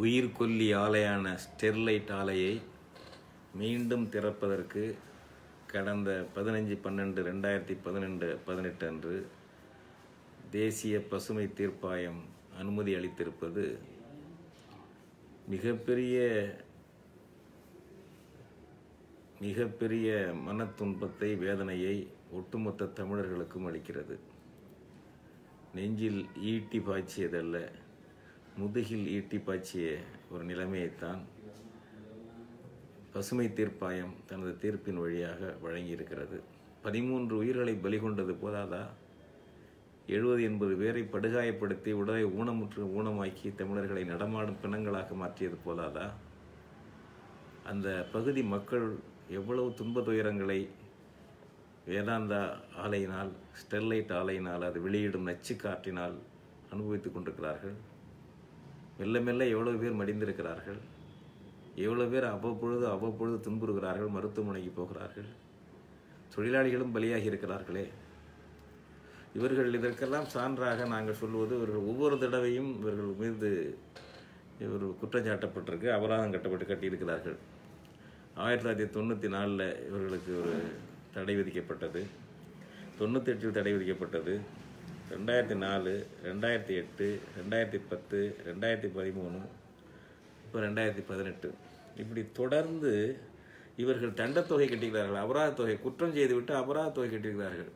உயிர்கொல்லி ஆலையான Sterlite ஆலையை மீண்டும் திறப்பதற்கு கடந்த பதினஞ்சு பன்னெண்டு ரெண்டாயிரத்தி பதினெண்டு பதினெட்டு அன்று தேசிய பசுமை தீர்ப்பாயம் அனுமதி அளித்திருப்பது மிகப்பெரிய மிகப்பெரிய மன துன்பத்தை வேதனையை ஒட்டுமொத்த தமிழர்களுக்கும் அளிக்கிறது. நெஞ்சில் ஈட்டி பாய்ச்சியதல்ல. முதுகில் ஈட்டி பாய்ச்சிய ஒரு நிலைமையைத்தான் பசுமை தீர்ப்பாயம் தனது தீர்ப்பின் வழியாக வழங்கியிருக்கிறது. பதிமூன்று உயிர்களை பலி கொண்டது போதாதா? எழுபது எண்பது பேரை படுகாயப்படுத்தி உடலை ஊனமுற்று ஊனமாக்கி தமிழர்களை நடமாடும் பிணங்களாக மாற்றியது போதாதா? அந்த பகுதி மக்கள் எவ்வளவு துன்ப துயரங்களை வேதாந்தா ஆலையினால் ஸ்டெர்லைட் ஆலையினால் அது வெளியிடும் நச்சு காற்றினால் அனுபவித்துக் கொண்டிருக்கிறார்கள்? மெல்ல மெல்ல எவ்வளோ பேர் மடிந்திருக்கிறார்கள்? எவ்வளோ பேர் அவ்வப்பொழுது அவ்வப்பொழுது துன்புறுகிறார்கள் மருத்துவமனைக்கு போகிறார்கள்? தொழிலாளிகளும் பலியாகி இருக்கிறார்களே. இவர்கள் இதற்கெல்லாம் சான்றாக நாங்கள் சொல்வது இவர்கள் ஒவ்வொரு தடவையும் இவர்கள் மீது இவர் குற்றம் சாட்டப்பட்டிருக்கு அபராதம் கட்டப்பட்டு கட்டியிருக்கிறார்கள். ஆயிரத்தி தொள்ளாயிரத்தி தொண்ணூற்றி நாலில் இவர்களுக்கு ஒரு தடை விதிக்கப்பட்டது. தொண்ணூத்தெட்டில் தடை விதிக்கப்பட்டது. ரெண்டாயிரத்தி நாலு ரெண்டாயிரத்தி எட்டு ரெண்டாயிரத்தி பத்து ரெண்டாயிரத்தி பதிமூணு இப்போ ரெண்டாயிரத்தி பதினெட்டு. இப்படி தொடர்ந்து இவர்கள் தண்டத்தொகை கட்டிக்கிறார்கள். அபராத தொகை குற்றம் செய்துவிட்டு அபராத தொகை கட்டியிருக்கிறார்கள்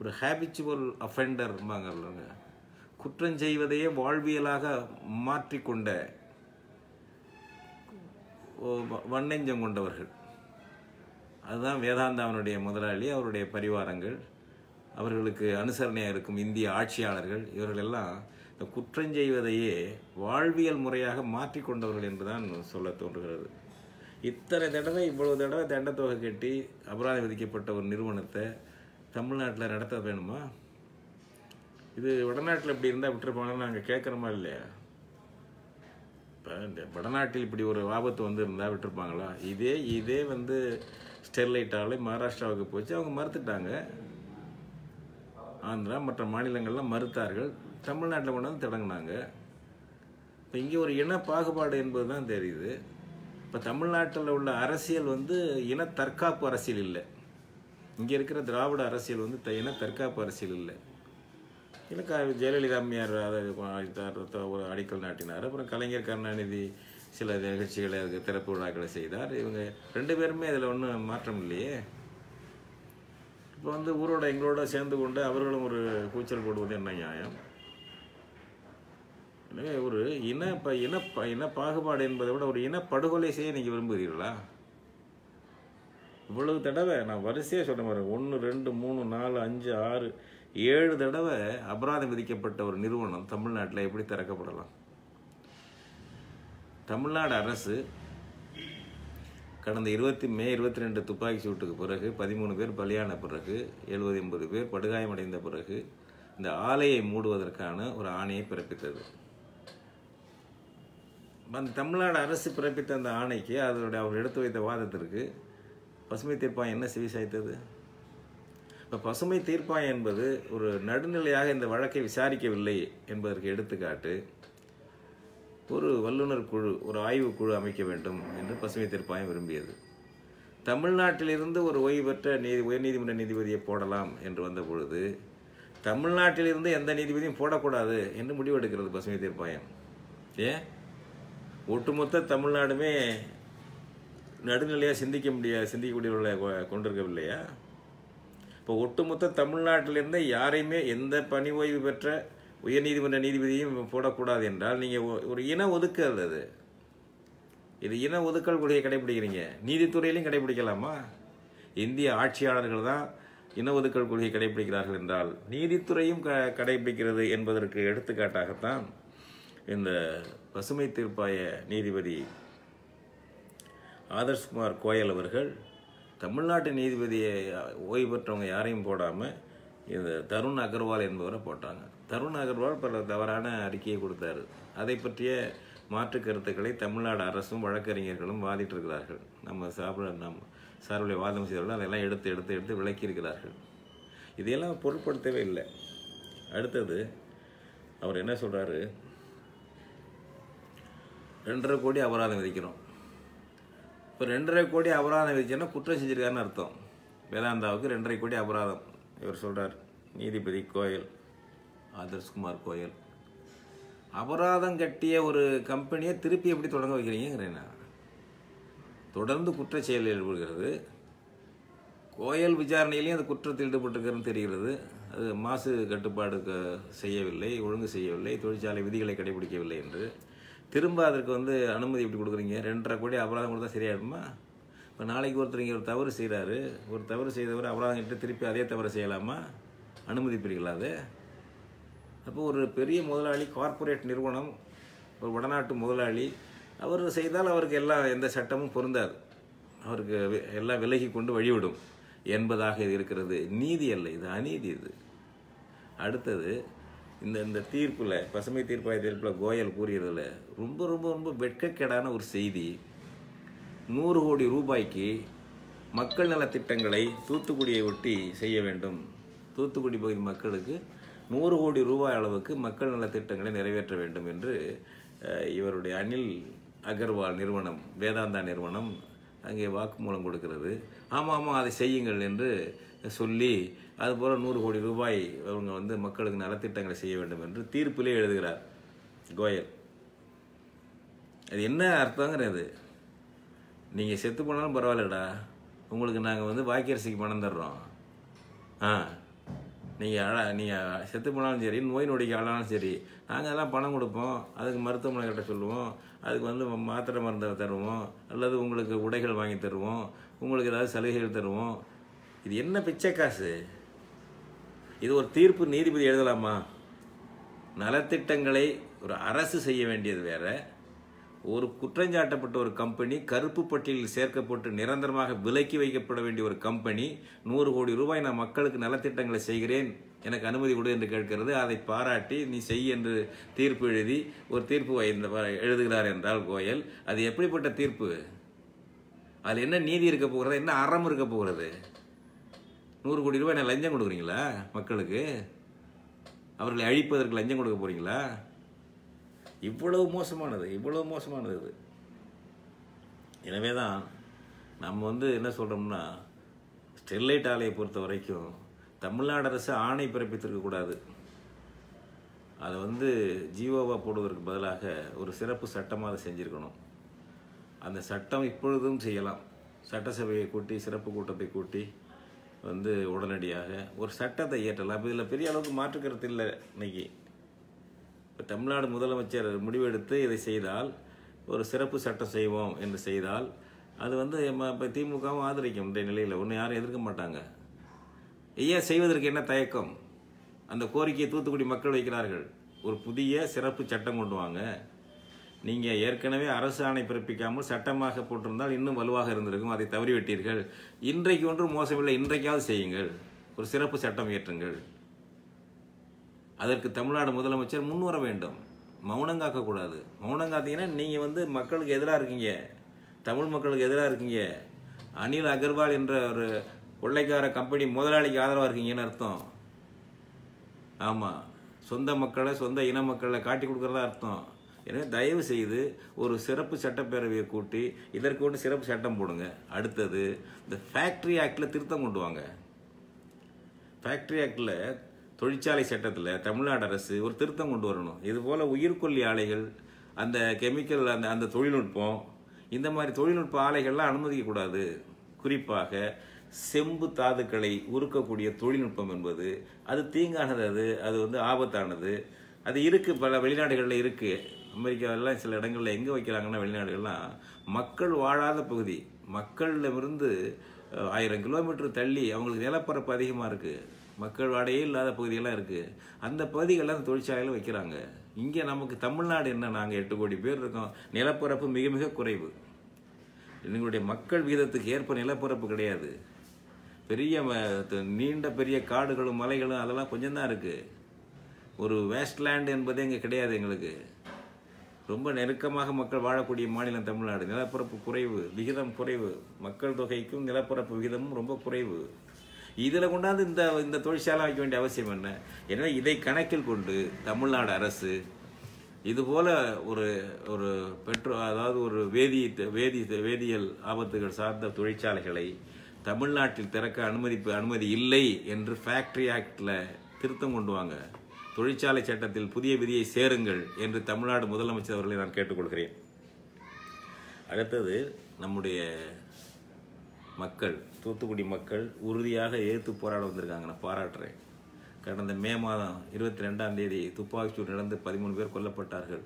ஒரு ஹேபிச்சுவல் அஃபெண்டர்பாங்க குற்றம் செய்வதையே வாழ்வியலாக மாற்றிக்கொண்ட வண்ணெஞ்சம் வன்னெஞ்சம் கொண்டவர்கள். அதுதான் வேதாந்தாவனுடைய முதலாளி அவருடைய பரிவாரங்கள். அவர்களுக்கு அனுசரணையாக இருக்கும் இந்திய ஆட்சியாளர்கள் இவர்களெல்லாம் இந்த குற்றஞ்செய்வதையே வாழ்வியல் முறையாக மாற்றிக்கொண்டவர்கள் என்றுதான் சொல்ல தோன்றுகிறது. இத்தனை தடவை இவ்வளவு தடவை தண்டத்தொகை கட்டி அபராதம் விதிக்கப்பட்ட ஒரு நிறுவனத்தை தமிழ்நாட்டில் நடத்த வேணுமா? இது வடநாட்டில் இப்படி இருந்தால் விட்டுருப்பாங்கன்னு நாங்கள் கேட்குறோமா இல்லையா? இப்போ இந்த வடநாட்டில் இப்படி ஒரு ஆபத்து வந்து இருந்தால் விட்டுருப்பாங்களா? இதே இதே வந்து ஸ்டெர்லைட் ஆலை மகாராஷ்டிராவுக்கு போச்சு அவங்க மறுத்துட்டாங்க. ஆந்திரா மற்ற மாநிலங்கள்லாம் மறுத்தார்கள். தமிழ்நாட்டில் கொண்டாந்து தொடங்கினாங்க இப்போ இங்கே ஒரு இன பாகுபாடு என்பது தான் தெரியுது. இப்போ தமிழ்நாட்டில் உள்ள அரசியல் வந்து இன தற்காப்பு அரசியல் இல்லை. இங்கே இருக்கிற திராவிட அரசியல் வந்து த- இன தற்காப்பு அரசியல் இல்லை. இல்லை ஜெயலலிதா அம்மையார் அதை ஒரு அடிக்கல் நாட்டினார். அப்புறம் கலைஞர் கருணாநிதி சில நிகழ்ச்சிகளை திறப்பு விழாக்களை செய்தார். இவங்க ரெண்டு பேருமே அதில் ஒன்றும் மாற்றம் இல்லையே. இப்போ வந்து ஊரோட எங்களோட சேர்ந்து கொண்டு அவர்களும் ஒரு கூச்சல் போடுவது என்ன நியாயம்? எனவே ஒரு இன ப இன ப- இன பாகுபாடு என்பதை விட ஒரு இன படுகொலை செய்ய நீங்கள் விரும்புகிறீர்களா? இவ்வளவு தடவை நான் வரிசையாக சொல்ல பாருங்க ஒன்று ரெண்டு மூணு நாலு அஞ்சு ஆறு ஏழு தடவை அபராதம் விதிக்கப்பட்ட ஒரு நிறுவனம் தமிழ்நாட்டில் எப்படி திறக்கப்படலாம்? தமிழ்நாடு அரசு கடந்த இருபத்தி மே இருபத்தி ரெண்டு துப்பாக்கி சூட்டுக்கு பிறகு பதிமூணு பேர் பலியான பிறகு எழுபது எண்பது பேர் படுகாயமடைந்த பிறகு இந்த ஆலையை மூடுவதற்கான ஒரு ஆணையை பிறப்பித்தது. அந்த தமிழ்நாடு அரசு பிறப்பித்த அந்த ஆணைக்கு அதனுடைய அவர் எடுத்து வைத்த வாதத்திற்கு பசுமை தீர்ப்பாயம் என்ன செவி சாய்த்தது இப்போ பசுமை தீர்ப்பாயம் என்பது ஒரு நடுநிலையாக இந்த வழக்கை விசாரிக்கவில்லை என்பதற்கு எடுத்துக்காட்டு ஒரு வல்லுநர் குழு ஒரு ஆய்வு குழு அமைக்க வேண்டும் என்று பசுமை தீர்ப்பாயம் விரும்பியது. தமிழ்நாட்டிலிருந்து ஒரு ஓய்வு பெற்ற நீதி உயர்நீதிமன்ற நீதிபதியை போடலாம் என்று வந்த பொழுது தமிழ்நாட்டிலிருந்து எந்த நீதிபதியும் போடக்கூடாது என்று முடிவெடுக்கிறது பசுமை தீர்ப்பாயம். ஏன் ஒட்டுமொத்த தமிழ்நாடுமே நடுநிலையாக சிந்திக்க முடியாது சிந்திக்கக்கூடியவர்களை கொ- கொண்டிருக்கவில்லையா? இப்போ ஒட்டுமொத்த தமிழ்நாட்டிலிருந்து யாரையுமே எந்த பணி ஓய்வு பெற்ற உயர்நீதிமன்ற நீதிபதியும் போடக்கூடாது என்றால் நீங்கள் ஒரு இன ஒதுக்கல் அது. இது இன ஒதுக்கல் கொள்கையை கடைபிடிக்கிறீங்க. நீதித்துறையிலையும் கடைபிடிக்கலாமா? இந்திய ஆட்சியாளர்கள் தான் இன ஒதுக்கல் கொள்கையை கடைபிடிக்கிறார்கள் என்றால் நீதித்துறையும் க கடைபிடிக்கிறது என்பதற்கு எடுத்துக்காட்டாகத்தான் இந்த பசுமை தீர்ப்பாய நீதிபதி ஆதர்ஷ்குமார் கோயல் அவர்கள் தமிழ்நாட்டு நீதிபதியை ஓய்வு பெற்றவங்க யாரையும் போடாமல் இந்த தருண் அகர்வால் என்பவரை போட்டாங்க. தருண் அகர்வால் பல தவறான அறிக்கையை கொடுத்தாரு. அதை பற்றிய மாற்று கருத்துக்களை தமிழ்நாடு அரசும் வழக்கறிஞர்களும் வாதிட்டு இருக்கிறார்கள் நம்ம சாப்பிட நம் சார்பில் வாதம் செய்தவர்கள் அதெல்லாம் எடுத்து எடுத்து எடுத்து விளக்கியிருக்கிறார்கள். இதையெல்லாம் பொருட்படுத்தவே இல்லை. அடுத்தது அவர் என்ன சொல்கிறாரு ரெண்டரை கோடி அபராதம் விதிக்கிறோம். இப்போ ரெண்டரை கோடி அபராதம் விதிச்சோன்னா குற்றம் செஞ்சிருக்காருன்னு அர்த்தம். வேதாந்தாவுக்கு ரெண்டரை கோடி அபராதம். இவர் சொல்கிறார் நீதிபதி கோயல் ஆதர்ஷ்குமார் கோயல். அபராதம் கட்டிய ஒரு கம்பெனியை திருப்பி எப்படி தொடங்க வைக்கிறீங்கிறேன் நான். தொடர்ந்து குற்ற செயல் ஈடுபடுகிறது. கோயல் விசாரணையிலையும் அந்த குற்றத்தில் ஈடுபட்டிருக்கிறதுன்னு தெரிகிறது. அது மாசு கட்டுப்பாடு செய்யவில்லை ஒழுங்கு செய்யவில்லை தொழிற்சாலை விதிகளை கடைபிடிக்கவில்லை என்று. திரும்ப அதற்கு வந்து அனுமதி எப்படி கொடுக்குறீங்க? ரெண்டரை கோடி அபராதம் கொடுத்தா சரியாயிடுமா? இப்போ நாளைக்கு ஒருத்தர் இங்கே ஒரு தவறு செய்கிறாரு ஒரு தவறு செய்தவர் அபராதம் கிட்ட திருப்பி அதே தவறு செய்யலாமா? அனுமதிப்பீர்களா அது? அப்போ ஒரு பெரிய முதலாளி கார்ப்பரேட் நிறுவனம் ஒரு வடநாட்டு முதலாளி அவர் செய்தால் அவருக்கு எல்லா எந்த சட்டமும் பொருந்தாது. அவருக்கு எல்லாம் விலகி கொண்டு வழிவிடும் என்பதாக இது இருக்கிறது. நீதி அல்ல இது அநீதி இது. அடுத்தது இந்த இந்த தீர்ப்பில் பசுமை தீர்ப்பாய தீர்ப்பில் கோயல் கூறியதில் ரொம்ப ரொம்ப ரொம்ப வெட்கக்கேடான ஒரு செய்தி நூறு கோடி ரூபாய்க்கு மக்கள் நலத் திட்டங்களை தூத்துக்குடியை ஒட்டி செய்ய வேண்டும். தூத்துக்குடி பகுதி மக்களுக்கு நூறு கோடி ரூபாய் அளவுக்கு மக்கள் நலத்திட்டங்களை நிறைவேற்ற வேண்டும் என்று இவருடைய அனில் அகர்வால் நிறுவனம் வேதாந்தா நிறுவனம் அங்கே வாக்குமூலம் கொடுக்கிறது. ஆமாம் ஆமாம் அதை செய்யுங்கள் என்று சொல்லி அதுபோல் நூறு கோடி ரூபாய் அவங்க வந்து மக்களுக்கு நலத்திட்டங்களை செய்ய வேண்டும் என்று தீர்ப்பிலே எழுதுகிறார் கோயல். அது என்ன அர்த்தங்கிறது நீங்கள் செத்து போனாலும் பரவாயில்லடா. உங்களுக்கு நாங்கள் வந்து வாக்கியரசிக்கு பணம் தர்றோம். ஆ. நீங்கள் நீங்கள் செத்து போனாலும் சரி நோய் நொடிக்கு ஆளாலும் சரி நாங்கள் எல்லாம் பணம் கொடுப்போம். அதுக்கு மருத்துவமனை கிட்ட சொல்லுவோம். அதுக்கு வந்து மாத்திரை மருந்து தருவோம். அல்லது உங்களுக்கு உடைகள் வாங்கி தருவோம். உங்களுக்கு ஏதாவது சலுகைகள் தருவோம். இது என்ன பிச்சை காசு? இது ஒரு தீர்ப்பு நீதிபதி எழுதலாமா? நலத்திட்டங்களை ஒரு அரசு செய்ய வேண்டியது வேறு. ஒரு குற்றஞ்சாட்டப்பட்ட ஒரு கம்பெனி கருப்பு பட்டியலில் சேர்க்கப்பட்டு நிரந்தரமாக விலக்கி வைக்கப்பட வேண்டிய ஒரு கம்பெனி நூறு கோடி ரூபாய் நான் மக்களுக்கு நலத்திட்டங்களை செய்கிறேன் எனக்கு அனுமதி கொடு என்று கேட்கிறது. அதை பாராட்டி நீ செய் என்று தீர்ப்பு எழுதி ஒரு தீர்ப்பு வ- எழுதுகிறார் என்றால் கோயல் அது எப்படிப்பட்ட தீர்ப்பு? அதில் என்ன நீதி இருக்க போகிறது? என்ன அறம் இருக்க போகிறது? நூறு கோடி ரூபாய் நான் லஞ்சம் கொடுக்குறீங்களா மக்களுக்கு? அவர்களை அழிப்பதற்கு லஞ்சம் கொடுக்க போகிறீங்களா இவ்வளவு மோசமானது இவ்வளவு மோசமானது இது. எனவே தான் நம்ம வந்து என்ன சொல்கிறோம்னா ஸ்டெர்லைட் ஆலையை பொறுத்த வரைக்கும் தமிழ்நாடு அரசு ஆணை பிறப்பித்திருக்கக்கூடாது அதை வந்து ஜீவோவா போடுவதற்கு பதிலாக ஒரு சிறப்பு சட்டமாக அதை செஞ்சுருக்கணும். அந்த சட்டம் இப்பொழுதும் செய்யலாம். சட்டசபையை கூட்டி சிறப்பு கூட்டத்தை கூட்டி வந்து உடனடியாக ஒரு சட்டத்தை இயற்றலாம். அப்போ இதில் பெரிய அளவுக்கு மாற்றுக்கிறது இல்லை இன்றைக்கி இப்போ தமிழ்நாடு முதலமைச்சர் முடிவெடுத்து இதை செய்தால் ஒரு சிறப்பு சட்டம் செய்வோம் என்று செய்தால் அது வந்து இப்போ திமுகவும் ஆதரிக்கும் இந்த நிலையில். ஒன்றும் யாரும் எதிர்க்க மாட்டாங்க. ஏன் செய்வதற்கு என்ன தயக்கம்? அந்த கோரிக்கையை தூத்துக்குடி மக்கள் வைக்கிறார்கள். ஒரு புதிய சிறப்பு சட்டம் கொண்டு வாங்க. நீங்கள் ஏற்கனவே அரசு ஆணை பிறப்பிக்காமல் சட்டமாக போட்டிருந்தால் இன்னும் வலுவாக இருந்திருக்கும். அதை தவறிவிட்டீர்கள். இன்றைக்கு ஒன்றும் மோசமில்லை. இன்றைக்காவது செய்யுங்கள். ஒரு சிறப்பு சட்டம் இயற்றுங்கள். அதற்கு தமிழ்நாடு முதலமைச்சர் முன்வர வேண்டும். மௌனம் காக்கக்கூடாது. மௌனம் காத்தீங்கன்னா நீங்கள் வந்து மக்களுக்கு எதிராக இருக்கீங்க. தமிழ் மக்களுக்கு எதிராக இருக்கீங்க. அனில் அகர்வால் என்ற ஒரு கொள்ளைக்கார கம்பெனி முதலாளிக்கு ஆதரவாக இருக்கீங்கன்னு அர்த்தம். ஆமாம் சொந்த மக்களை சொந்த இன மக்களை காட்டி கொடுக்குறதா அர்த்தம். எனவே தயவு செய்து ஒரு சிறப்பு சட்டப்பேரவையை கூட்டி இதற்கு ஒன்று சிறப்பு சட்டம் போடுங்க. அடுத்தது இந்த ஃபேக்ட்ரி ஆக்டில் திருத்தம் கொண்டு வாங்க. ஃபேக்ட்ரி ஆக்டில் தொழிற்சாலை சட்டத்தில் தமிழ்நாடு அரசு ஒரு திருத்தம் கொண்டு வரணும். இது போல் உயிர்கொல்லி ஆலைகள் அந்த கெமிக்கல் அந்த அந்த தொழில்நுட்பம் இந்த மாதிரி தொழில்நுட்ப ஆலைகள்லாம் அனுமதிக்கக்கூடாது குறிப்பாக செம்பு தாதுக்களை உருக்கக்கூடிய தொழில்நுட்பம் என்பது அது தீங்கானது அது அது வந்து ஆபத்தானது. அது இருக்குது பல வெளிநாடுகளில் இருக்குது அமெரிக்காவெல்லாம் சில இடங்களில் எங்கே வைக்கிறாங்கன்னா வெளிநாடுகள்லாம் மக்கள் வாழாத பகுதி. மக்களிடமிருந்து ஆயிரம் கிலோமீட்டர் தள்ளி அவங்களுக்கு நிலப்பரப்பு அதிகமாக இருக்குது மக்கள் வாடையே இல்லாத பகுதியெல்லாம் இருக்குது அந்த பகுதிகளில் அந்த தொழிற்சாலையில் வைக்கிறாங்க. இங்கே நமக்கு தமிழ்நாடு என்ன? நாங்கள் எட்டு கோடி பேர் இருக்கோம். நிலப்பரப்பு மிக மிக குறைவு. எங்களுடைய மக்கள் வீதத்துக்கு ஏற்ப நிலப்பரப்பு கிடையாது. பெரிய ம- நீண்ட பெரிய காடுகளும் மலைகளும் அதெல்லாம் கொஞ்சம் தான் இருக்கு. ஒரு வேஸ்ட்லேண்ட் என்பதே இங்கே கிடையாது எங்களுக்கு. ரொம்ப நெருக்கமாக மக்கள் வாழக்கூடிய மாநிலம் தமிழ்நாடு. நிலப்பரப்பு குறைவு விகிதம் குறைவு. மக்கள் தொகைக்கும் நிலப்பரப்பு விகிதமும் ரொம்ப குறைவு. இதில் கொண்டாந்து இந்த இந்த தொழிற்சாலை வைக்க வேண்டிய அவசியம் என்ன? எனவே இதை கணக்கில் கொண்டு தமிழ்நாடு அரசு இதுபோல் ஒரு ஒரு பெட்ரோ அதாவது ஒரு வேதி வேதி வேதியியல் ஆபத்துகள் சார்ந்த தொழிற்சாலைகளை தமிழ்நாட்டில் திறக்க அனுமதிப்பு அனுமதி இல்லை என்று ஃபேக்ட்ரி ஆக்டில் திருத்தம் கொண்டு வாங்க. தொழிற்சாலை சட்டத்தில் புதிய விதியை சேருங்கள் என்று தமிழ்நாடு முதலமைச்சர் அவர்களை நான் கேட்டுக்கொள்கிறேன். அடுத்தது நம்முடைய மக்கள் தூத்துக்குடி மக்கள் உறுதியாக எதிர்த்து போராட வந்திருக்காங்க. நான் பாராட்டுறேன். கடந்த மே மாதம் இருபத்தி ரெண்டாம் தேதி துப்பாக்கிச்சூடு நடந்து பதிமூணு பேர் கொல்லப்பட்டார்கள்.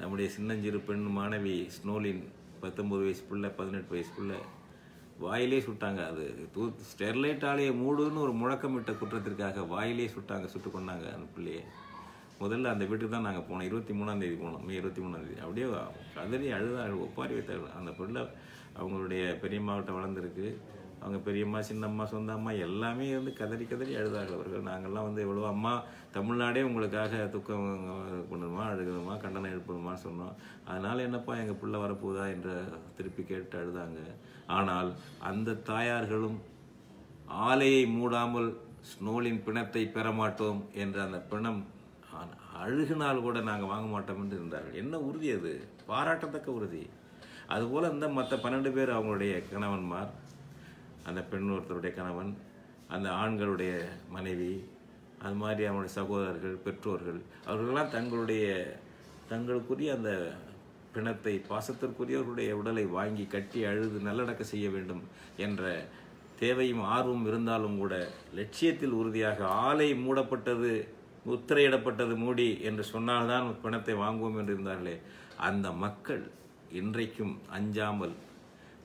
நம்முடைய சின்னஞ்சிறு பெண் மாணவி ஸ்னோலின் பத்தொம்பது வயசு பிள்ளை பதினெட்டு வயசு பிள்ளை வாயிலே சுட்டாங்க. அது தூ ஸ்டெர்லைட் ஆலையை மூடுன்னு ஒரு முழக்கமிட்ட குற்றத்திற்காக வாயிலே சுட்டாங்க சுட்டு கொண்டாங்க அந்த பிள்ளையை. முதல்ல அந்த வீட்டுக்கு தான் நாங்கள் போனோம். இருபத்தி மூணாந்தேதி போனோம். மே இருபத்தி மூணாந்தேதி அப்படியே கதறி அழுதா ஒப்பாரி வைத்தார்கள் அந்த பிள்ளை அவங்களுடைய பெரியம்மாவிட்ட வளர்ந்துருக்கு. அவங்க பெரியம்மா சின்னம்மா சொந்த அம்மா எல்லாமே வந்து கதறி கதறி அழுதார்கள் அவர்கள். நாங்கள்லாம் வந்து எவ்வளோ அம்மா தமிழ்நாடே உங்களுக்காக துக்கம் பண்ணுமா அழுகணுமா கண்டனம் எழுப்பணுமா சொன்னோம். அதனால் என்னப்பா எங்கள் பிள்ளை வரப்போகுதா? என்று திருப்பி கேட்டு அழுதாங்க. ஆனால் அந்த தாயார்களும் ஆலையை மூடாமல் ஸ்னோலின் பிணத்தை பெற மாட்டோம் என்ற அந்த பிணம் அழுகினால் கூட நாங்கள் வாங்க மாட்டோம் என்று இருந்தார்கள். என்ன உறுதி அது? பாராட்டத்தக்க உறுதி. அதுபோல் இந்த மற்ற பன்னெண்டு பேர் அவங்களுடைய கணவன்மார் அந்த பெண் ஒருத்தருடைய கணவன் அந்த ஆண்களுடைய மனைவி அது மாதிரி அவனுடைய சகோதரர்கள் பெற்றோர்கள் அவர்களெல்லாம் தங்களுடைய தங்களுக்குரிய அந்த பிணத்தை பாசத்திற்குரியவர்களுடைய உடலை வாங்கி கட்டி அழுது நல்லடக்க செய்ய வேண்டும் என்ற தேவையும் ஆர்வம் இருந்தாலும் கூட லட்சியத்தில் உறுதியாக ஆலை மூடப்பட்டது முத்திரையிடப்பட்டது மூடி என்று சொன்னால்தான் பிணத்தை வாங்குவோம் என்று இருந்தார்களே. அந்த மக்கள் இன்றைக்கும் அஞ்சாமல்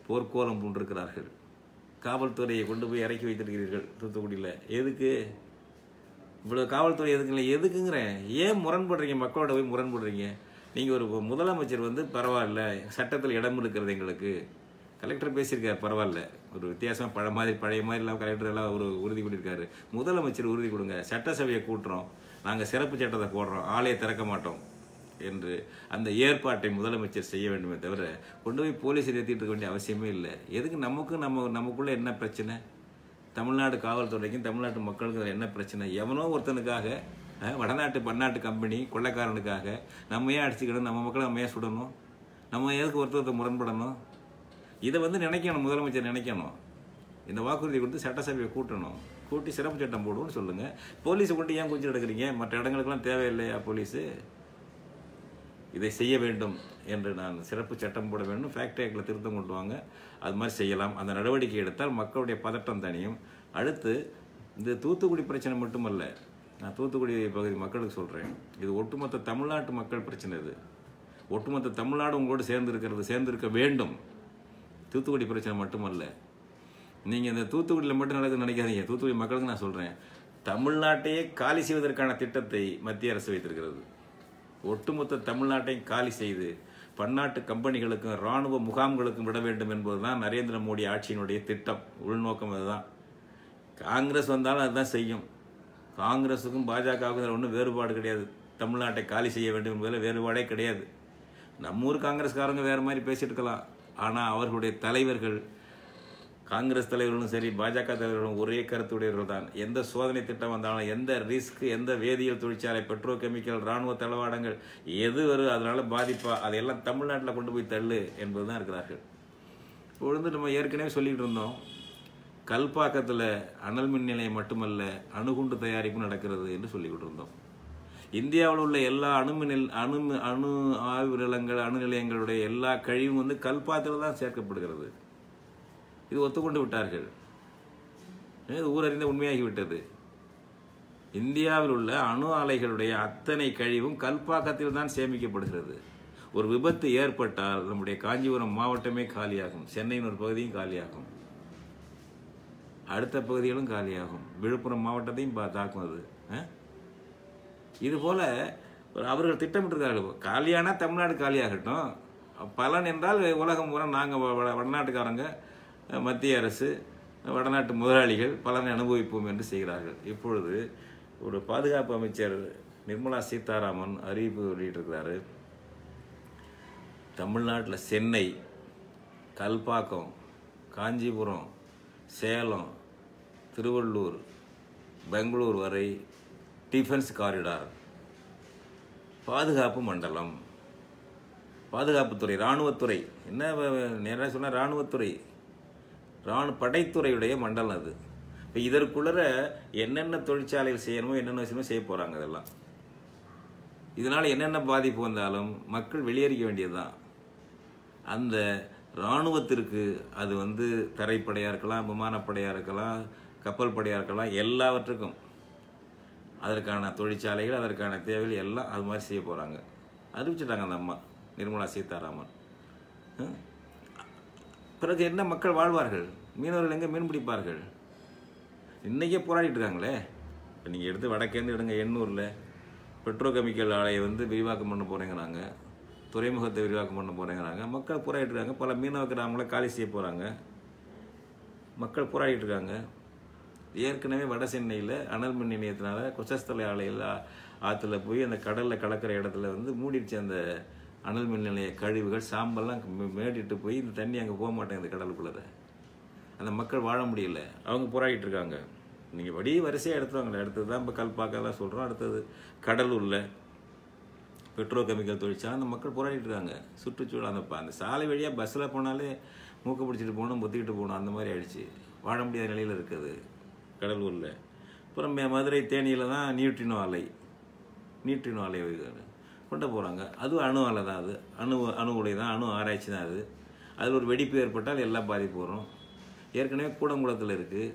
போர்க்கோலம் பூண்டிருக்கிறார்கள். காவல்துறையை கொண்டு போய் இறக்கி வைத்திருக்கிறீர்கள் தூத்துக்குடியில். எதுக்கு? இவ்வளோ காவல்துறை எதுக்குங்களே? எதுக்குங்கிறேன் ஏன் முரண்படுறீங்க? மக்களோட போய் முரண்படுறீங்க? நீங்கள் ஒரு முதலமைச்சர் வந்து பரவாயில்ல சட்டத்தில் இடம் இருக்கிறது எங்களுக்கு. கலெக்டர் பேசியிருக்காரு பரவாயில்ல. ஒரு வித்தியாசம் பழ மாதிரி பழைய மாதிரி எல்லாம் கலெக்டர் எல்லாம் ஒரு உறுதி கொடுக்காரு முதலமைச்சர் உறுதி கொடுங்க. சட்டசபையை கூட்டுறோம். நாங்கள் சிறப்பு சட்டத்தை போடுறோம். ஆலையை திறக்க மாட்டோம். என்று அந்த ஏற்பாட்டை முதலமைச்சர் செய்ய வேண்டுமே தவிர கொண்டு போய் போலீஸ் நிறுத்திட்டு இருக்க வேண்டிய அவசியமே இல்லை. எதுக்கு நமக்கும் நம்ம நமக்குள்ள என்ன பிரச்சனை? தமிழ்நாடு காவல்துறைக்கும் தமிழ்நாட்டு மக்களுக்கும் என்ன பிரச்சனை? எவனோ ஒருத்தனுக்காக வடநாட்டு பன்னாட்டு கம்பெனி கொள்ளைக்காரனுக்காக நம்ம ஏன் அடிச்சுக்கணும் நம்ம மக்களை நம்ம ஏன் சுடணும்? நம்ம எதுக்கு ஒருத்தர் முரண்படணும்? இதை வந்து நினைக்கணும் முதலமைச்சர் நினைக்கணும். இந்த வாக்குறுதி கொடுத்து சட்டசபையை கூட்டணும். கூட்டி சிறப்பு சட்டம் போடுவோம்னு சொல்லுங்கள் போலீஸை கொண்டு ஏன் குஞ்சு எடுக்கிறீங்க மற்ற இடங்களுக்கெல்லாம் தேவையில்லையா போலீஸு? இதை செய்ய வேண்டும் என்று நான் சிறப்பு சட்டம் போட வேண்டும். ஃபேக்ட் ஆக்டில் திருத்தம் கொண்டு வாங்க. அது மாதிரி செய்யலாம். அந்த நடவடிக்கை எடுத்தால் மக்களுடைய பதட்டம் தனியும் அடுத்து இந்த தூத்துக்குடி பிரச்சனை மட்டுமல்ல. நான் தூத்துக்குடி பகுதி மக்களுக்கு சொல்கிறேன் இது ஒட்டுமொத்த தமிழ்நாட்டு மக்கள் பிரச்சனை இது. ஒட்டுமொத்த தமிழ்நாடு உங்களோடு சேர்ந்துருக்கிறது சேர்ந்திருக்க வேண்டும். தூத்துக்குடி பிரச்சனை மட்டுமல்ல. நீங்கள் இந்த தூத்துக்குடியில் மட்டும் நடக்குதுன்னு நினைக்காதீங்க. தூத்துக்குடி மக்களுக்கு நான் சொல்கிறேன் தமிழ்நாட்டையே காலி செய்வதற்கான திட்டத்தை மத்திய அரசு வைத்திருக்கிறது. ஒட்டுமொத்த தமிழ்நாட்டையும் காலி செய்து பன்னாட்டு கம்பெனிகளுக்கும் இராணுவ முகாம்களுக்கும் விட வேண்டும் என்பதுதான் நரேந்திர மோடி ஆட்சியினுடைய திட்டம். உள்நோக்கம் அதுதான். காங்கிரஸ் வந்தாலும் அதுதான் செய்யும். காங்கிரஸுக்கும் பாஜகவுக்கும் ஒன்றும் வேறுபாடு கிடையாது. தமிழ்நாட்டை காலி செய்ய வேண்டும் என்பதில் வேறுபாடே கிடையாது. நம்ம ஊர் காங்கிரஸ்காரங்க வேறு மாதிரி பேசிட்டு இருக்கலாம். ஆனால் அவர்களுடைய தலைவர்கள் காங்கிரஸ் தலைவர்களும் சரி பாஜக தலைவர்களும் ஒரே கருத்துடையவர்கள் தான். எந்த சோதனை திட்டம் வந்தாலும் எந்த ரிஸ்க் எந்த வேதியியல் தொழிற்சாலை பெட்ரோ கெமிக்கல் ராணுவ தளவாடங்கள் எது வரும் அதனால் பாதிப்பா அதையெல்லாம் தமிழ்நாட்டில் கொண்டு போய் தள்ளு என்பதுதான் இருக்கிறார்கள். இப்பொழுது நம்ம ஏற்கனவே சொல்லிகிட்டு இருந்தோம் கல்பாக்கத்தில் அனல் மின் நிலையம் மட்டுமல்ல அணுகுண்டு தயாரிப்பு நடக்கிறது என்று சொல்லிக்கிட்டு இருந்தோம் இந்தியாவில் உள்ள எல்லா அணுமின் அணு அணு ஆய்வு நிலங்கள் அணு நிலையங்களுடைய எல்லா கழிவும் வந்து கல்பாத்தில் தான் சேர்க்கப்படுகிறது. இது ஒத்துக்கொண்டு விட்டார்கள். இது ஊரறிந்த உண்மையாகிவிட்டது? இந்தியாவில் உள்ள அணு ஆலைகளுடைய அத்தனை கழிவும் கல்பாக்கத்தில் தான் சேமிக்கப்படுகிறது. ஒரு விபத்து ஏற்பட்டால் நம்முடைய காஞ்சிபுரம் மாவட்டமே காலியாகும். சென்னையின் ஒரு பகுதியும் காலியாகும். அடுத்த பகுதிகளும் காலியாகும். விழுப்புரம் மாவட்டத்தையும் பா- தாக்கும் அது ஆ? இது போல அவர்கள் திட்டமிட்டிருக்கார்கள் காலியானா தமிழ்நாடு காலியாகட்டும். பலன் என்றால் உலகம் பூரா நாங்கள் வடநாட்டுக்காரங்க. மத்திய அரசு வடநாட்டு முதலாளிகள் பலனை அனுபவிப்போம் என்று செய்கிறார்கள். இப்பொழுது ஒரு பாதுகாப்பு அமைச்சர் நிர்மலா சீதாராமன் அறிவிப்பு வெளியிட்டிருக்கிறாரு. தமிழ்நாட்டில் சென்னை கல்பாக்கம் காஞ்சிபுரம் சேலம் திருவள்ளூர் பெங்களூர் வரை டிஃபென்ஸ் காரிடார் பாதுகாப்பு மண்டலம் பாதுகாப்புத்துறை இராணுவத்துறை. என்ன நேராக சொன்னால் இராணுவத்துறை? ராணுவ படைத்துறையுடைய மண்டலம் அது. இப்போ இதற்குள்ளர என்னென்ன தொழிற்சாலைகள் செய்யணுமோ என்னென்ன விஷயமோ செய்ய போகிறாங்க அதெல்லாம். இதனால் என்னென்ன பாதிப்பு வந்தாலும் மக்கள் வெளியேறிக்க வேண்டியதுதான். அந்த இராணுவத்திற்கு அது வந்து தரைப்படையாக இருக்கலாம் விமானப்படையாக இருக்கலாம் கப்பல் படையாக இருக்கலாம் எல்லாவற்றுக்கும். அதற்கான தொழிற்சாலைகள் அதற்கான தேவைகள் எல்லாம் அது மாதிரி செய்ய போகிறாங்க அறிவிச்சிட்டாங்க அந்த அம்மா நிர்மலா சீதாராமன். பிறகு என்ன மக்கள் வாழ்வார்கள்? மீனவர்கள் எங்கே மீன் பிடிப்பார்கள்? இன்றைக்கே போராடிட்டு இருக்காங்களே. இப்போ நீங்கள் எடுத்து வடக்கேந்து எடுங்க எண்ணூரில். பெட்ரோ கெமிக்கல் ஆலையை வந்து விரிவாக்கம் பண்ண போகிறேங்கிறாங்க துறைமுகத்தை விரிவாக்கம் பண்ண போகிறேங்கிறாங்க மக்கள் போராடிட்டு இருக்காங்க. பல மீனவ கிராமங்களை காலி செய்ய போகிறாங்க மக்கள் போராடிட்டு இருக்காங்க. ஏற்கனவே வட சென்னையில் அனல் மின் நிலையத்தினால கொச்சஸ்தலை ஆலையில் ஆற்றுல போய் அந்த கடலில் கலக்கிற இடத்துல வந்து மூடிடுச்சு அந்த அனல் மின் நிலைய கழிவுகள் சாம்பல்லாம் மேடிட்டு போய் இந்த தண்ணி அங்கே போக மாட்டேங்குது கடலுக்குள்ளத. அந்த மக்கள் வாழ முடியல. அவங்க போராடிட்டு இருக்காங்க. நீங்கள் வடி வரிசையாக எடுத்துருவாங்களே அடுத்தது தான் இப்போ கல்பாக்கெல்லாம் சொல்கிறோம் அடுத்தது கடலூரில் பெட்ரோ கெமிக்கல் தொழிற்சாலை அந்த மக்கள் போராடிட்டு இருக்காங்க. சுற்றுச்சூழல் அந்த அந்த சாலை வழியாக பஸ்ஸில் போனாலே மூக்க பிடிச்சிட்டு போகணும் பொத்திக்கிட்டு போகணும் அந்த மாதிரி ஆயிடுச்சு. வாழ முடியாத நிலையில் இருக்குது கடலூரில் அப்புறம் மதுரை தேனியில் தான் நியூட்ரினோ ஆலை. நியூட்ரினோ ஆலை கொண்டு போகிறாங்க அதுவும் அணு அலை தான் அது. அணு அணு உடை தான் அணு ஆராய்ச்சி தான் அது. அதில் ஒரு வெடிப்பு ஏற்பட்டால் எல்லாம் பாதிப்பு வரும். ஏற்கனவே கூடங்குளத்தில் இருக்குது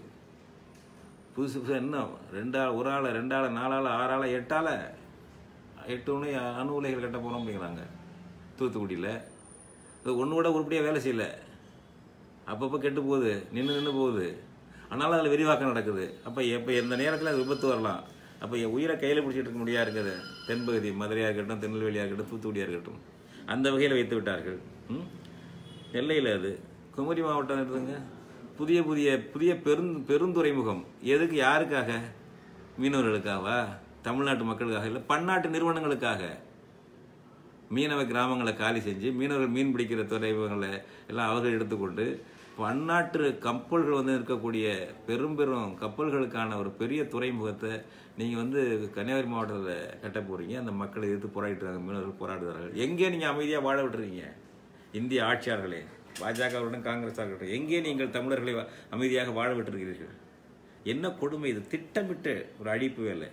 புதுசு புதுசாக என்ன? ரெண்டு ஆள் ஒரு ஆள் ரெண்டாள் நாலாள் நாலு ஆள் எட்டு ஒன்று அணு உலைகள் கட்ட போகிறோம் அப்படிங்கிறாங்க. தூத்துக்குடியில். அது ஒன்று கூட உருப்படியாக வேலை செய்யல. அப்பப்போ கெட்டு போகுது. நின்று நின்று போகுது. ஆனாலும் அதில் விரிவாக்கம் நடக்குது. அப்போ எப்போ எந்த நேரத்தில் விபத்து வரலாம்? அப்போ என் உயிரை கையில் பிடிச்சிட்டு இருக்க முடியாது இருக்குது தென்பகுதி மதுரையாக இருக்கட்டும் திருநெல்வேலியாக இருக்கட்டும் தூத்துக்குடியாக இருக்கட்டும். அந்த வகையில் வைத்து விட்டார்கள். ம்? நெல்லையில் அது. குமரி மாவட்டம் எடுத்துங்க புதிய புதிய புதிய பெரும் பெருந்துறைமுகம். எதுக்கு யாருக்காக? மீனவர்களுக்காவா? தமிழ்நாட்டு மக்களுக்காக இல்லை பன்னாட்டு நிறுவனங்களுக்காக. மீனவ கிராமங்களை காலி செஞ்சு மீனவர்கள் மீன் பிடிக்கிற துறைமுகங்களை எல்லாம் அவர்கள் எடுத்துக்கொண்டு பன்னாட்டு கப்பல்கள் வந்து இருக்கக்கூடிய பெரும் பெரும் கப்பல்களுக்கான ஒரு பெரிய துறைமுகத்தை நீங்கள் வந்து கன்னியாகுமரி மாவட்டத்தில் கட்ட போகிறீங்க அந்த மக்களை எதிர்த்து போராடிட்டு மீனவர்கள் போராடுகிறார்கள். எங்கே நீங்கள் அமைதியாக வாழ விட்டுறீங்க இந்திய ஆட்சியாளர்களே பாஜகவுடன் காங்கிரஸாக இருக்கட்டும் எங்கே நீங்கள் தமிழர்களை வா- அமைதியாக வாழ விட்டுருக்கிறீர்கள்? என்ன கொடுமை இது? திட்டமிட்டு ஒரு அழிப்பு வேலை.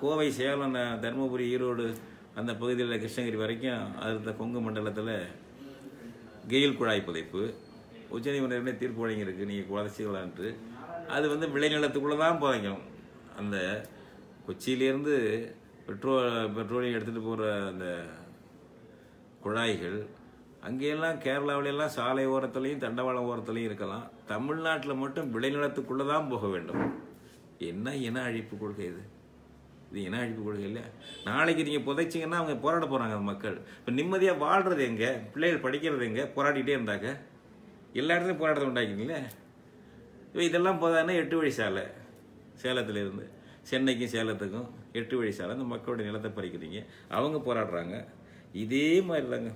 கோவை சேலம் தருமபுரி ஈரோடு அந்த பகுதியில் கிருஷ்ணகிரி வரைக்கும் அடுத்த கொங்கு மண்டலத்தில் கெயில் குழாய் புதைப்பு. உச்சநீதிமன்றமே தீர்ப்பு வழங்கியிருக்கு. நீங்கள் குறைச்சிக்கலான்ட்டு அது வந்து விளைநிலத்துக்குள்ளே தான் புதைக்கும் அந்த கொச்சியிலேருந்து பெட்ரோல் பெட்ரோலியம் எடுத்துகிட்டு போகிற அந்த குழாய்கள் அங்கேயெல்லாம் கேரளாவிலெல்லாம் சாலை ஓரத்துலேயும் தண்டவாளம் ஓரத்துலேயும் இருக்கலாம். தமிழ்நாட்டில் மட்டும் விளைநிலத்துக்குள்ளே தான் போக வேண்டும். என்ன இன அழிப்பு கொள்கை இது? இது இன அழிப்பு கொள்கை இல்லை நாளைக்கு நீங்கள் புதைச்சிங்கன்னா அவங்க போராட போகிறாங்க மக்கள். இப்போ நிம்மதியாக வாழ்கிறது எங்கே? பிள்ளைகள் படிக்கிறது எங்கே? போராடிக்கிட்டே இருந்தாக்க எல்லா இடத்துலையும் போராட்டத்தை உண்டாக்கிங்களே இப்போ இதெல்லாம் போதாதுன்னா எட்டு வழி சாலை. சேலத்துலேருந்து சென்னைக்கும் சேலத்துக்கும் எட்டு வழி சாலை. அந்த மக்களுடைய நிலத்தை பறிக்கிறீங்க. அவங்க போராடுறாங்க. இதே மாதிரி தாங்க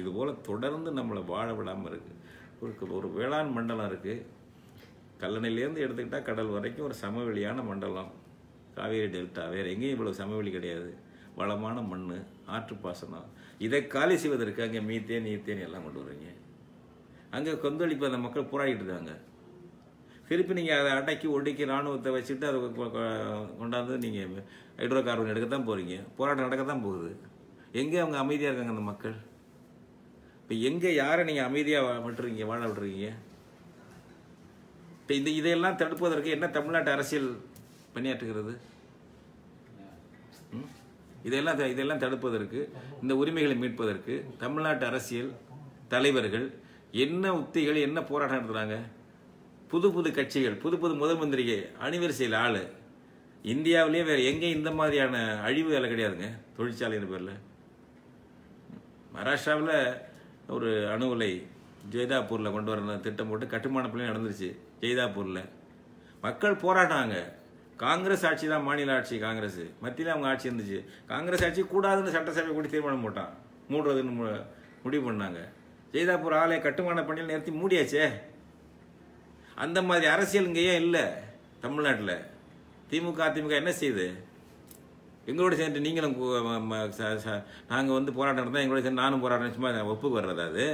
இது போல் தொடர்ந்து நம்மளை வாழ விடாமல் இருக்குது ஒரு ஒரு வேளாண் மண்டலம் இருக்குது கல்லணையிலேருந்து எடுத்துக்கிட்டால் கடல் வரைக்கும் ஒரு சமவெளியான மண்டலம். காவேரி டெல்டா. வேறு எங்கேயும் இவ்வளோ சமவெளி கிடையாது. வளமான மண் ஆற்றுப்பாசனம் இதை காலி செய்வதற்கு அங்கே மீத்தேன் ஈத்தேன் எல்லாம் கொண்டு வர்றீங்க அங்கே கொந்தளிப்பு அந்த மக்கள் போராடிட்டு இருக்காங்க. திருப்பி நீங்கள் அதை அடக்கி ஒடுக்கி ராணுவத்தை வச்சுட்டு அதை கொ- கொண்டாந்து நீங்கள் ஹைட்ரோ கார்பன் எடுக்கத்தான் போகிறீங்க போராட்டம் நடக்க தான் போகுது. எங்கே அவங்க அமைதியாக இருக்காங்க அந்த மக்கள்? இப்போ எங்கே யாரை நீங்கள் அமைதியாக விட்டுறீங்க வாழ விட்டுருக்கீங்க? இப்போ இந்த இதையெல்லாம் தடுப்பதற்கு என்ன தமிழ்நாட்டு அரசியல் பணியாற்றுகிறது? ம்? இதெல்லாம் த- இதெல்லாம் தடுப்பதற்கு இந்த உரிமைகளை மீட்பதற்கு தமிழ்நாட்டு அரசியல் தலைவர்கள் என்ன உத்திகள் என்ன போராட்டம் நடத்துறாங்க? புது புது கட்சிகள் புது புது முதல் மந்திரிகை அணிவரிசையில் ஆள். இந்தியாவிலேயே வேறு எங்கேயும் இந்த மாதிரியான அழிவு வேலை கிடையாதுங்க தொழிற்சாலையின் பேரில். மகாராஷ்டிராவில் ஒரு அணு உலை ஜெய்தாப்பூரில் கொண்டு வர திட்டம் போட்டு கட்டுமான பிள்ளை நடந்துருச்சு ஜெய்தாப்பூரில். மக்கள் போராட்டாங்க காங்கிரஸ் ஆட்சி தான் மாநில ஆட்சி காங்கிரஸ். மத்தியில் அவங்க ஆட்சி இருந்துச்சு. காங்கிரஸ் ஆட்சி கூடாதுன்னு சட்டசபை கூட்டி தீர்மானம் போட்டான். மூடுறதுன்னு மு- முடிவு பண்ணாங்க. ஜெய்தாப்பூர் ஆலய கட்டுமான பணியில் நிறுத்தி மூடியாச்சே? அந்த மாதிரி அரசியல் இங்கே ஏன் இல்லை தமிழ்நாட்டில். திமுக அதிமுக என்ன செய்யுது? எங்களோட சேர்ந்து நீங்களும் நாங்கள் வந்து போராட்டம் நடந்தால் எங்களோட சேர்ந்து நானும் போராட்டம் சும்மா ஒப்புக்கு வர்றதா அது?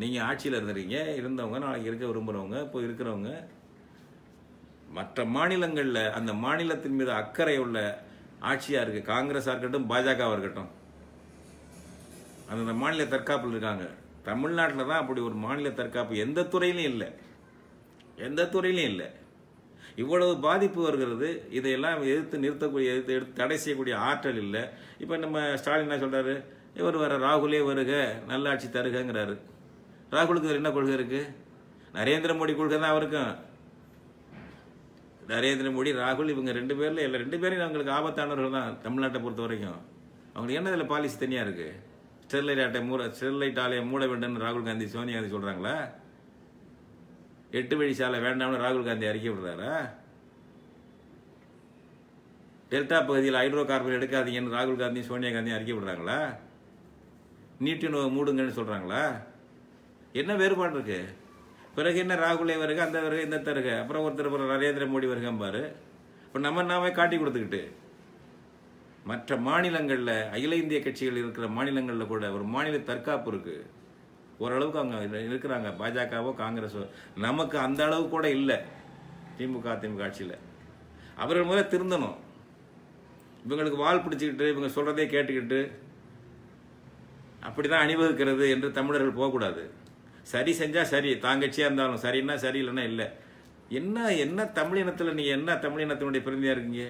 நீங்கள் ஆட்சியில் இருந்துறீங்க இருந்தவங்க நாளைக்கு இருக்க விரும்புகிறவங்க இப்போ இருக்கிறவங்க. மற்ற மாநிலங்களில் அந்த மாநிலத்தின் மீது அக்கறை உள்ள ஆட்சியாக இருக்குது காங்கிரஸாக இருக்கட்டும் பாஜகவாக இருக்கட்டும். அந்த மாநில தற்காப்பில் இருக்காங்க. தமிழ்நாட்டில் தான் அப்படி ஒரு மாநில தற்காப்பு எந்த துறையிலையும் இல்லை. எந்த துறையிலையும் இல்லை. இவ்வளவு பாதிப்பு வருகிறது. இதையெல்லாம் எதிர்த்து நிறுத்தக்கூடிய எதிர்த்து எடுத்து தடை செய்யக்கூடிய ஆற்றல் இல்லை. இப்போ நம்ம ஸ்டாலின் என்ன சொல்கிறாரு இவர் வர ராகுலே வருக நல்லாட்சி தருகங்கிறாரு. ராகுலுக்கு என்ன கொள்கை இருக்குது நரேந்திர மோடி கொள்கை தான் அவருக்கும் நரேந்திர மோடி ராகுல் இவங்க ரெண்டு பேரில் இல்லை ரெண்டு பேரும் அவங்களுக்கு ஆபத்தானவர்கள் தான் தமிழ்நாட்டை பொறுத்த வரைக்கும் அவங்களுக்கு என்ன இதில் பாலிசி தனியாக இருக்குது ஸ்டெர்லைட் ஆட்டை மூட ஸ்டெர்லைட் ஆலையை மூட வேண்டும்னு ராகுல் காந்தி சோனியா காந்தி சொல்கிறாங்களா எட்டு வழி சாலை வேண்டாம்னு ராகுல் காந்தி அறிக்கை விடுறாரா? டெல்டா பகுதியில் ஹைட்ரோ கார்பன் எடுக்காதீங்கன்னு ராகுல் காந்தி சோனியா காந்தி அறிக்கை விடுறாங்களா? நோய் மூடுங்கன்னு சொல்கிறாங்களா என்ன வேறுபாடு இருக்கு? பிறகு என்ன ராகுலே வருக அந்த வருக இந்த தருக அப்புறம் ஒருத்தர் அப்புறம் நரேந்திர மோடி வருகம்பாரு. இப்போ நம்ம நாமே காட்டி கொடுத்துக்கிட்டு மற்ற மாநிலங்களில் அகில இந்திய கட்சிகள் இருக்கிற மாநிலங்களில் கூட ஒரு மாநில தற்காப்பு இருக்குது ஓரளவுக்கு அவங்க இருக்கிறாங்க. பாஜகவோ காங்கிரஸோ. நமக்கு அந்த அளவு கூட இல்லை திமுக அதிமுக ஆட்சியில். அவர்கள் முதல்ல திருந்தணும். இவங்களுக்கு வால் பிடிச்சிக்கிட்டு இவங்க சொல்கிறதே கேட்டுக்கிட்டு அப்படி தான் அணிவகுக்கிறது என்று தமிழர்கள் போகக்கூடாது. சரி செஞ்சால் சரி தாங்கச்சியாக இருந்தாலும் சரின்னா சரி இல்லைன்னா இல்லை. என்ன என்ன தமிழ் இனத்தில் நீங்கள் என்ன தமிழ் இனத்தினுடைய இருக்கீங்க?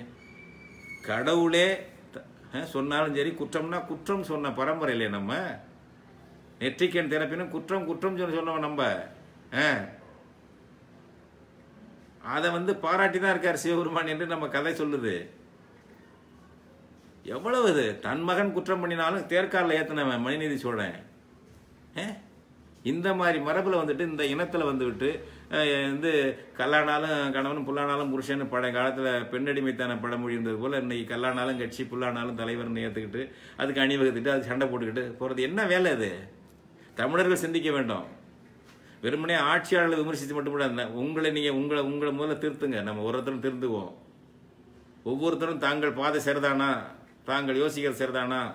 கடவுளே சொன்னாலும் சரி குற்றம்னா குற்றம் சொன்ன பரம்பரை இல்லையே நம்ம. நெற்றிக்கன் திறப்பினும் குற்றம் குற்றம் சொல்லி சொன்னவன் நம்ம. அதை வந்து பாராட்டி தான் இருக்கார் சிவபெருமான் என்று நம்ம கதை சொல்லுது. எவ்வளவு இது? தன் மகன் குற்றம் பண்ணினாலும் தேர்காலில் ஏத்தினவன் மணிநீதி சோழன். இந்த மாதிரி மரபில் வந்துட்டு இந்த இனத்தில் வந்துவிட்டு வந்து கல்லானாலும் கணவன் புல்லானாலும் புருஷன் பழைய காலத்தில் பெண்ணடிமைத்தான பழமொழி இருந்தது போல் இன்னைக்கு கல்லானாலும் கட்சி புல்லானாலும் தலைவர்னு ஏற்றுக்கிட்டு அதுக்கு அணிவகுத்துட்டு அது சண்டை போட்டுக்கிட்டு போகிறது என்ன வேலை அது? தமிழர்கள் சிந்திக்க வேண்டும். வெறுமனே ஆட்சியாளர்களை விமர்சித்து மட்டும் கூட உங்களை நீங்கள் உங்களை உங்களை முதல்ல திருத்துங்க. நம்ம ஒருத்தரும் திருந்துவோம். ஒவ்வொருத்தரும் தாங்கள் பாதை சரிதானா? தாங்கள் யோசிக்கிறது சரிதானா?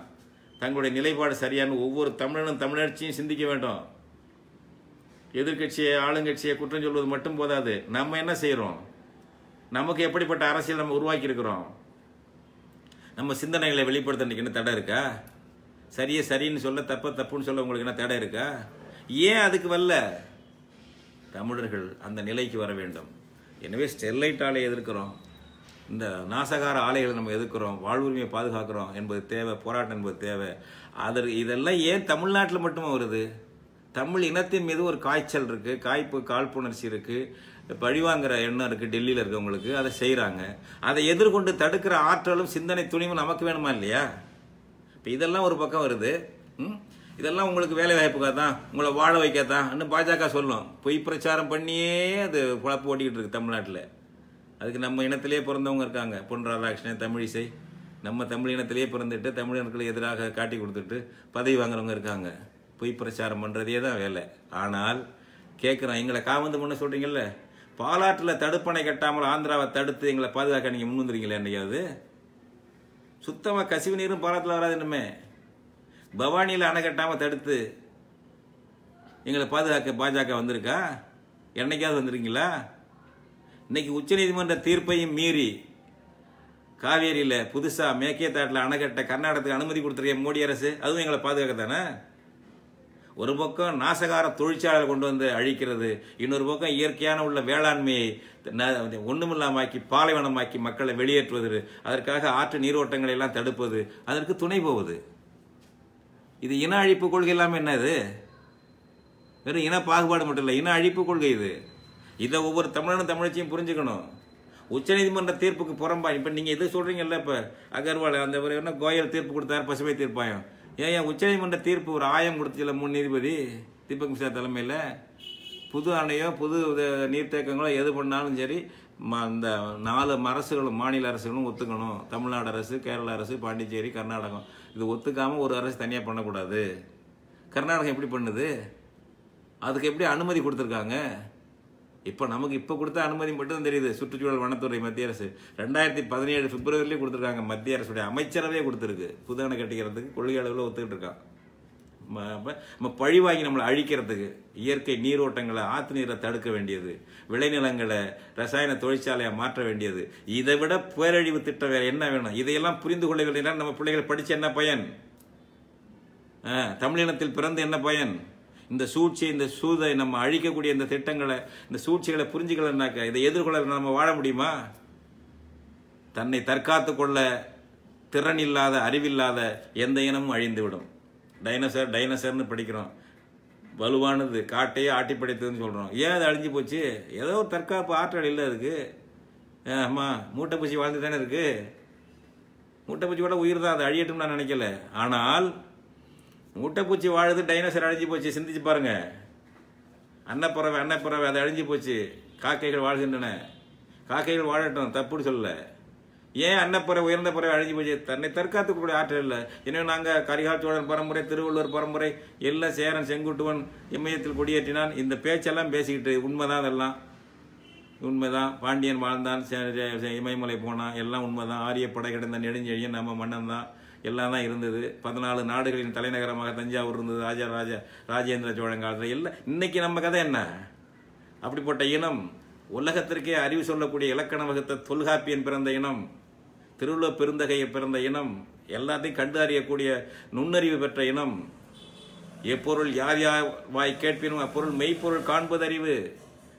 தங்களுடைய நிலைப்பாடு சரியான ஒவ்வொரு தமிழனும் தமிழர்ச்சியும் சிந்திக்க வேண்டும். எதிர்கட்சியை ஆளுங்கட்சியை குற்றம் சொல்வது மட்டும் போதாது. நம்ம என்ன செய்கிறோம் நமக்கு எப்படிப்பட்ட அரசியல் நம்ம உருவாக்கியிருக்கிறோம்? நம்ம சிந்தனைகளை வெளிப்படுத்துறதுக்கு என்ன தடை இருக்கா? சரியே சரின்னு சொல்ல தப்ப தப்புன்னு சொல்ல உங்களுக்கு என்ன தடை இருக்கா? ஏன் அதுக்கு வரல? தமிழர்கள் அந்த நிலைக்கு வர வேண்டும். எனவே ஸ்டெர்லைட் ஆலையை எதிர்க்கிறோம். இந்த நாசகார ஆலைகளை நம்ம எதிர்க்கிறோம். வாழ்வுரிமையை பாதுகாக்கிறோம் என்பது தேவை போராட்டம் என்பது தேவை. அதற்கு இதெல்லாம் ஏன் தமிழ்நாட்டில் மட்டுமே வருது? தமிழ் இனத்தின் மீது ஒரு காய்ச்சல் இருக்கு காய்ப்பு காழ்ப்புணர்ச்சி இருக்கு பழிவாங்கிற எண்ணம் இருக்கு டெல்லியில் இருக்கவங்களுக்கு அதை செய்கிறாங்க அதை எதிர்கொண்டு தடுக்கிற ஆற்றலும் சிந்தனை துணிவும் நமக்கு வேணுமா இல்லையா? இப்போ இதெல்லாம் ஒரு பக்கம் வருது. ம்? இதெல்லாம் உங்களுக்கு வேலை வாய்ப்புக்காக தான் உங்களை வாழ வைக்காதான் இன்னும் பாஜக சொல்லும். பொய் பிரச்சாரம் பண்ணியே அது குழப்பம் ஓட்டிக்கிட்டு இருக்கு தமிழ்நாட்டில். அதுக்கு நம்ம இனத்திலேயே பிறந்தவங்க இருக்காங்க. பொன் ராதாகிருஷ்ணன் தமிழிசை நம்ம தமிழ் இனத்திலேயே பிறந்துட்டு தமிழர்களுக்கு எதிராக காட்டி கொடுத்துட்டு பதவி வாங்குறவங்க இருக்காங்க. பொய் பிரச்சாரம் பண்ணுறதே தான் வேலை. ஆனால் கேட்குறோம் எங்களை காவந்து பண்ண சொல்கிறீங்கல்ல பாலாற்றில் தடுப்பணை கட்டாமல் ஆந்திராவை தடுத்து எங்களை பாதுகாக்க நீங்கள் முன் என்னையாவது சுத்தமாக கசிவு நீரும் பாலாத்தில் வராது இன்னுமே பவானியில் அணை கட்டாமல் தடுத்து எங்களை பாதுகாக்க பாஜக வந்திருக்கா? என்னைக்காவது வந்துருக்கீங்களா? இன்னைக்கு உச்சநீதிமன்ற தீர்ப்பையும் மீறி காவேரியில் புதுசாக மேக்கேத்தாட்டில் அணை கட்ட கர்நாடகத்துக்கு அனுமதி கொடுத்துருக்க மோடி அரசு. அதுவும் எங்களை பாதுகாக்க தானே ஒரு பக்கம் நாசகார தொழிற்சாலை கொண்டு வந்து அழிக்கிறது இன்னொரு பக்கம் இயற்கையான உள்ள வேளாண்மையை ஒன்றுமில்லாமாக்கி பாலைவனமாக்கி மக்களை வெளியேற்றுவது அதற்காக ஆற்று நீரோட்டங்களை எல்லாம் தடுப்பது அதற்கு துணை போவது. இது இன அழிப்பு கொள்கை இல்லாமல் என்னது வெறும் இன பாகுபாடு மட்டும் இல்லை இன அழிப்பு கொள்கை இது. இதை ஒவ்வொரு தமிழனும் தமிழச்சியும் புரிஞ்சுக்கணும். உச்சநீதிமன்ற தீர்ப்புக்கு புறம்பா இப்போ நீங்கள் எது சொல்கிறீங்கல்ல இப்போ அகர்வால் அந்த என்ன கோயல் தீர்ப்பு கொடுத்தாரு பசுமை தீர்ப்பாயம். ஏன் உச்சநீதிமன்ற தீர்ப்பு ஒரு ஆயம் கொடுத்துச்சுல மூணு நீதிபதி? தீபக் மிஸ்ரா தலைமையில். புது அணையோ புது நீர்த்தேக்கங்களோ எது பண்ணாலும் சரி ம- அந்த நாலு அரசுகளும் மாநில அரசுகளும் ஒத்துக்கணும். தமிழ்நாடு அரசு கேரள அரசு பாண்டிச்சேரி கர்நாடகம். இது ஒத்துக்காமல் ஒரு அரசு தனியாக பண்ணக்கூடாது. கர்நாடகம் எப்படி பண்ணுது? அதுக்கு எப்படி அனுமதி கொடுத்துருக்காங்க? இப்போ நமக்கு இப்போ கொடுத்த அனுமதி மட்டும் தெரியுது. சுற்றுச்சூழல் வனத்துறை மத்திய அரசு. ரெண்டாயிரத்தி பதினேழு பிப்ரவரிலேயே கொடுத்துருக்காங்க மத்திய அரசுடைய அமைச்சரவே கொடுத்துருக்கு. புதனை கட்டிக்கிறதுக்கு கொள்கை அளவில் ஒத்துக்கிட்டு இருக்கான். நம்ம பழி வாங்கி நம்மளை அழிக்கிறதுக்கு இயற்கை நீரோட்டங்களை ஆற்று நீரை தடுக்க வேண்டியது விளைநிலங்களை ரசாயன தொழிற்சாலையை மாற்ற வேண்டியது. இதை விட பேரழிவு திட்டம் வேறு என்ன வேணும்? இதையெல்லாம் புரிந்து கொள்ளவில்லைனா நம்ம பிள்ளைகள் படித்து என்ன பயன்? தமிழினத்தில் பிறந்து என்ன பயன்? இந்த சூழ்ச்சி இந்த சூதை நம்ம அழிக்கக்கூடிய இந்த திட்டங்களை இந்த சூழ்ச்சிகளை புரிஞ்சுக்கலன்னாக்க இதை எதிர்கொள்ள நம்ம வாழ முடியுமா? தன்னை தற்காத்து கொள்ள திறன் இல்லாத அறிவில்லாத எந்த இனமும் அழிந்துவிடும். டைனோசர் டைனோசர்னு படிக்கிறோம். வலுவானது காட்டையே ஆட்டி படைத்ததுன்னு சொல்கிறோம் ஏன் அது அழிஞ்சு போச்சு? ஏதோ ஒரு தற்காப்பு ஆற்றல் இல்லை அதுக்கு. ஆமாம் மூட்டைப்பூச்சி வாழ்ந்து தானே இருக்கு? மூட்டைப்பூச்சி கூட உயிர் தான் அது அழியட்டும்னு நான் நினைக்கல. ஆனால் மூட்டைப்பூச்சி வாழுது டைனோசர் அழிஞ்சு போச்சு. சிந்திச்சு பாருங்க. அன்னப்பறவை அன்னப்பறவை அது அழிஞ்சு போச்சு. காக்கைகள் வாழ்கின்றன. காக்கைகள் வாழட்டும் தப்புன்னு சொல்லல. ஏன் அன்னப்பறவை உயர்ந்த பறவை அழிஞ்சு போச்சு? தன்னை தற்காத்துக்கூடிய ஆற்றல் இல்லை. எனவே நாங்கள் கரிகால் சோழன் பரம்பரை திருவள்ளுவர் பரம்பரை எல்லாம் சேரன் செங்குட்டுவன் இமயத்தில் கொடியேற்றினான். இந்த பேச்செல்லாம் பேசிக்கிட்டு உண்மைதான் அதெல்லாம். உண்மைதான். பாண்டியன் வாழ்ந்தான் இமயமலை போனான். எல்லாம் உண்மைதான். ஆரிய படை கிடந்த நெடுஞ்செழியன் நம்ம மன்னன் தான் எல்லாம் தான் இருந்தது. பதினாலு நாடுகளின் தலைநகரமாக தஞ்சாவூர் இருந்தது. ராஜா ராஜா ராஜேந்திர சோழன் காலத்தில். எல்லாம் இன்னைக்கு நம்ம கதை என்ன? அப்படிப்பட்ட இனம் உலகத்திற்கே அறிவு சொல்லக்கூடிய இலக்கண வகுத்த தொல்காப்பியன் பிறந்த இனம் திருவிழா பெருந்தகையை பிறந்த இனம் எல்லாத்தையும் கண்டு அறியக்கூடிய நுண்ணறிவு பெற்ற இனம் எப்பொருள் யார் யார் வாய் கேட்பினும் அப்பொருள் மெய்ப்பொருள் காண்பதறிவு.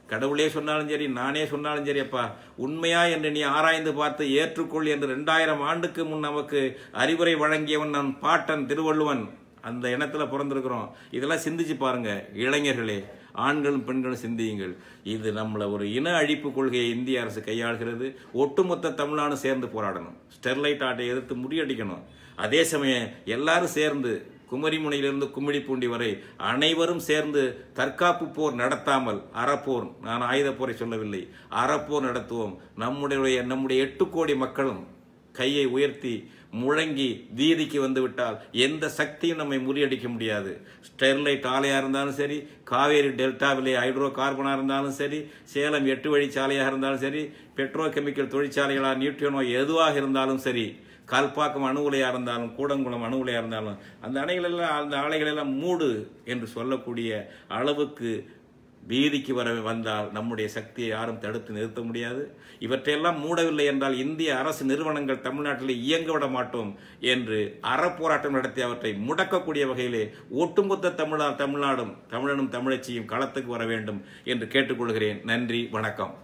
கடவுளே சொன்னாலும் சரி நானே சொன்னாலும் சரி அப்பா உண்மையா என்று நீ ஆராய்ந்து பார்த்து ஏற்றுக்கொள் என்று ரெண்டாயிரம் ஆண்டுக்கு முன் நமக்கு அறிவுரை வழங்கியவன் நான் பாட்டன் திருவள்ளுவன். அந்த இனத்துல பிறந்திருக்கிறோம். இதெல்லாம் சிந்திச்சு பாருங்க இளைஞர்களே. ஆண்களும் பெண்களும் சிந்தியுங்கள். இது நம்மளை ஒரு இன அழிப்பு கொள்கையை இந்திய அரசு கையாளுகிறது. ஒட்டுமொத்த தமிழ்நாடு சேர்ந்து போராடணும். ஸ்டெர்லைட் ஆட்டை எதிர்த்து முறியடிக்கணும் அதே சமயம் எல்லாரும் சேர்ந்து குமரிமுனையிலிருந்து கும்மிடிப்பூண்டி வரை அனைவரும் சேர்ந்து தற்காப்பு போர் நடத்தாமல் அறப்போர் நான் ஆயுத போரை சொல்லவில்லை அறப்போர் நடத்துவோம். நம்முடைய நம்முடைய எட்டு கோடி மக்களும் கையை உயர்த்தி முழங்கி வீதிக்கு வந்துவிட்டால் எந்த சக்தியும் நம்மை முறியடிக்க முடியாது. ஸ்டெர்லைட் ஆலையாக இருந்தாலும் சரி காவேரி டெல்டாவிலே ஹைட்ரோ கார்பனாக இருந்தாலும் சரி சேலம் எட்டு வழிச்சாலையாக இருந்தாலும் சரி பெட்ரோ கெமிக்கல் தொழிற்சாலைகளாக நியூட்ரியனோ எதுவாக இருந்தாலும் சரி கல்பாக்கம் அணு உலையாக இருந்தாலும் கூடங்குளம் அணு உலையாக இருந்தாலும் அந்த அணைகளெல்லாம் அந்த ஆலைகளெல்லாம் மூடு என்று சொல்லக்கூடிய அளவுக்கு வீதிக்கு வர வந்தால் நம்முடைய சக்தியை யாரும் தடுத்து நிறுத்த முடியாது. இவற்றையெல்லாம் மூடவில்லை என்றால் இந்திய அரசு நிறுவனங்கள் தமிழ்நாட்டில் இயங்க விட மாட்டோம் என்று அறப்போராட்டம் நடத்தி அவற்றை முடக்கக்கூடிய வகையிலே ஒட்டுமொத்த தமிழா தமிழ்நாடும் தமிழனும் தமிழச்சியும் களத்துக்கு வர வேண்டும் என்று கேட்டுக்கொள்கிறேன். நன்றி வணக்கம்.